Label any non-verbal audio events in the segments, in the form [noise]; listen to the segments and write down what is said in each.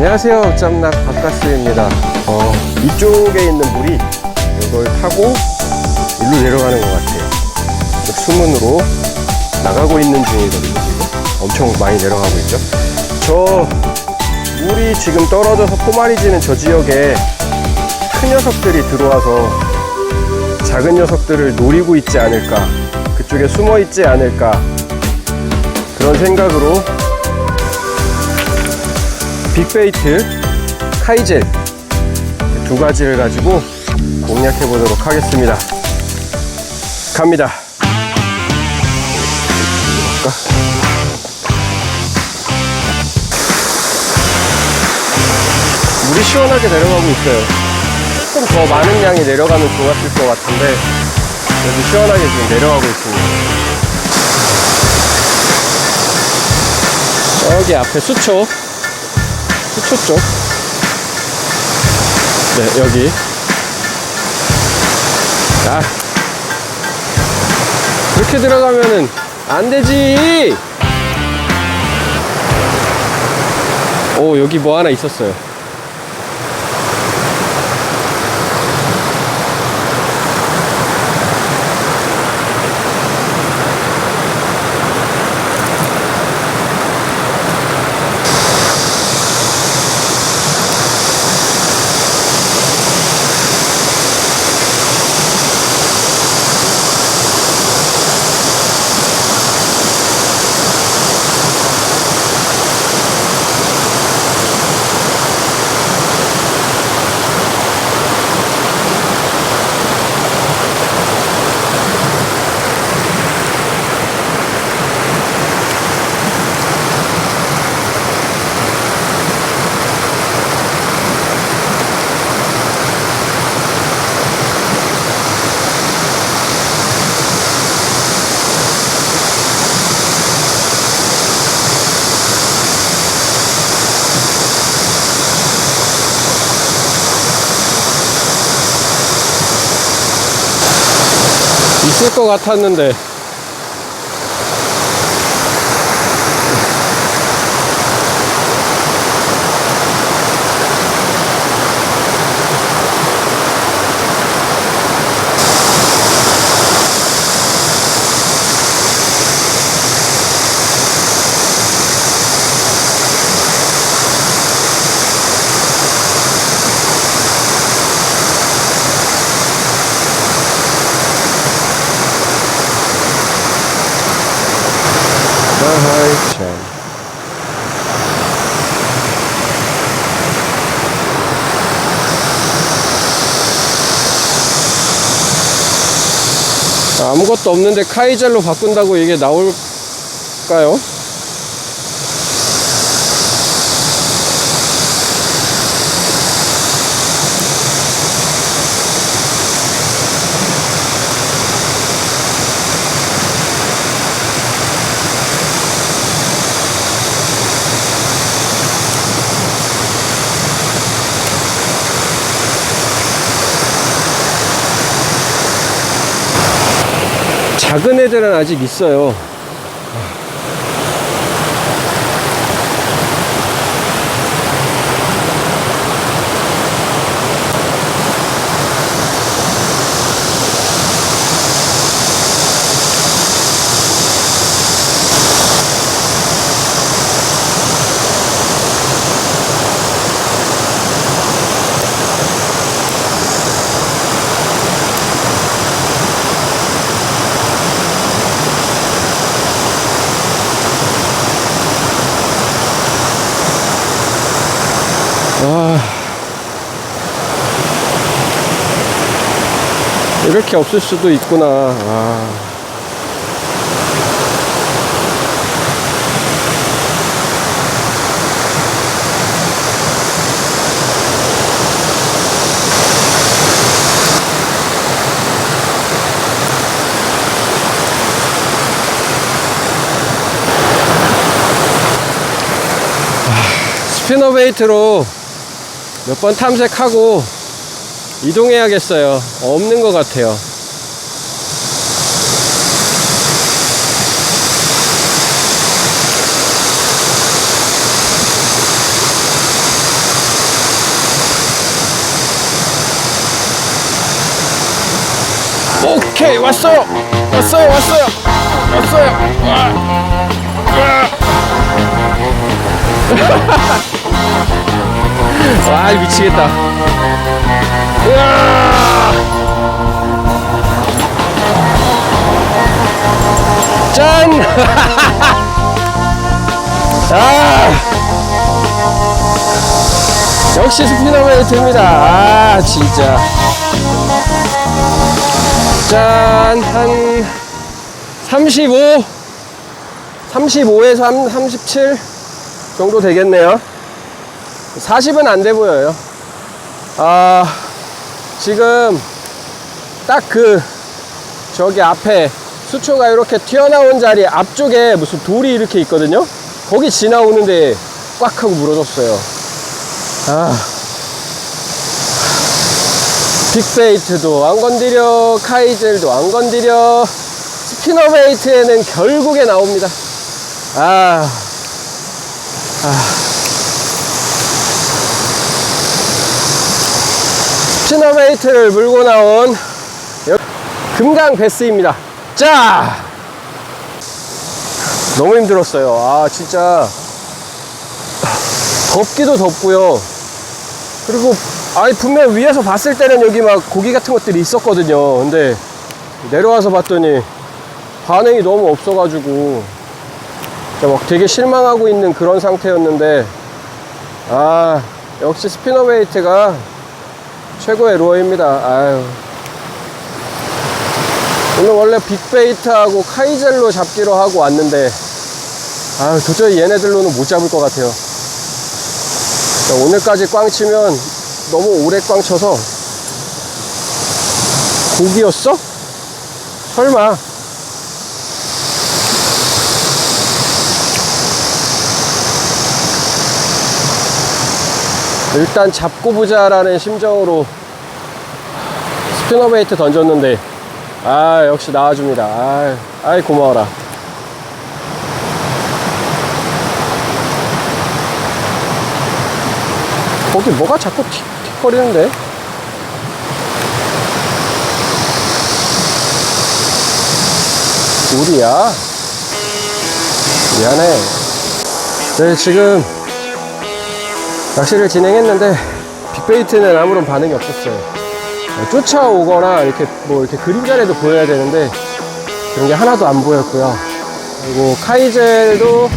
안녕하세요. 짬낙 박가스입니다. 어, 이쪽에 있는 물이 이걸 타고 일로 내려가는 것 같아요. 수문으로 나가고 있는 중이거든요. 지금. 엄청 많이 내려가고 있죠. 저 물이 지금 떨어져서 포마리지는 저 지역에 큰 녀석들이 들어와서 작은 녀석들을 노리고 있지 않을까. 그쪽에 숨어 있지 않을까. 그런 생각으로 빅베이트, 카이젤 두 가지를 가지고 공략해 보도록 하겠습니다. 갑니다. 물이 시원하게 내려가고 있어요. 조금 더 많은 양이 내려가면 좋았을 것 같은데 그래도 시원하게 지금 내려가고 있습니다. 여기 앞에 수초 수초 쪽. 네, 여기. 아. 그렇게 들어가면은 안 되지! 오, 여기 뭐 하나 있었어요. 있을 것 같았는데. 아하이 참. 아무것도 없는데 카이젤로 바꾼다고 이게 나올까요? 작은 애들은 아직 있어요. 이렇게 없을 수도 있구나. 아. 스피너베이트로 몇 번 탐색하고 이동해야겠어요. 없는 것 같아요. 오케이 왔어요 왔어요 왔어요 왔어요 와. [laughs] 와 미치겠다 짠! 아! 역시 스피너메이트입니다. 아, 진짜. 짠, 한 35, 35에서 한 37 정도 되겠네요. 40은 안 돼 보여요. 아, 지금 딱 그, 저기 앞에 수초가 이렇게 튀어나온 자리 앞쪽에 무슨 돌이 이렇게 있거든요. 거기 지나오는데 꽉 하고 물어졌어요. 아. 빅베이트도 안 건드려, 카이젤도 안 건드려, 스피너베이트에는 결국에 나옵니다. 아. 아. 스피너베이트를 물고 나온 여- 금강 베스입니다. 자! 너무 힘들었어요. 아, 진짜. 덥기도 덥고요. 그리고, 아니, 분명 위에서 봤을 때는 여기 막 고기 같은 것들이 있었거든요. 근데 내려와서 봤더니 반응이 너무 없어가지고, 막 되게 실망하고 있는 그런 상태였는데, 아, 역시 스피너베이트가 최고의 루어입니다. 아유. 오늘 원래 빅베이트하고 카이젤로 잡기로 하고 왔는데 아 도저히 얘네들로는 못 잡을 것 같아요 자, 오늘까지 꽝 치면 너무 오래 꽝 쳐서 고기였어? 설마 일단 잡고 보자라는 심정으로 스피너베이트 던졌는데 아 역시 나와줍니다. 아, 아이 고마워라. 거기 뭐가 자꾸 틱, 틱거리는데? 우리야? 미안해. 네 지금 낚시를 진행했는데 빅베이트는 아무런 반응이 없었어요 쫓아오거나 이렇게 뭐 이렇게 그림자라도 보여야 되는데 그런 게 하나도 안 보였고요. 그리고 카이젤도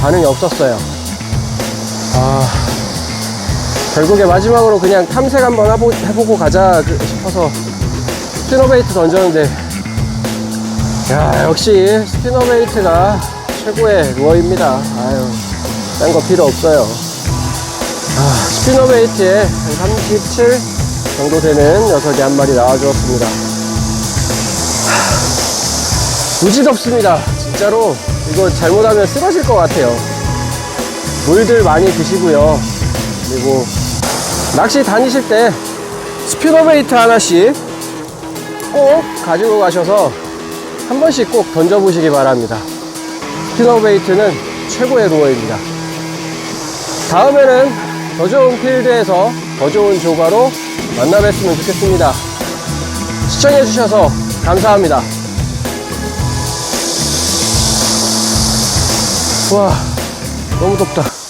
반응이 없었어요. 아 결국에 마지막으로 그냥 탐색 한번 해보, 해보고 가자 그- 싶어서 스피너베이트 던졌는데 야 역시 스피너베이트가 최고의 루어입니다. 아유 딴 거 필요 없어요. 아, 스피너베이트에 한 37 정도 되는 녀석이 한 마리 나와주었습니다. 무지 덥습니다. 진짜로 이거 잘못하면 쓰러질 것 같아요. 물들 많이 드시고요. 그리고 낚시 다니실 때 스피너베이트 하나씩 꼭 가지고 가셔서 한 번씩 꼭 던져보시기 바랍니다. 스피너베이트는 최고의 루어입니다. 다음에는 더 좋은 필드에서 더 좋은 조과로 만나 뵀으면 좋겠습니다. 시청해주셔서 감사합니다. 와, 너무 덥다.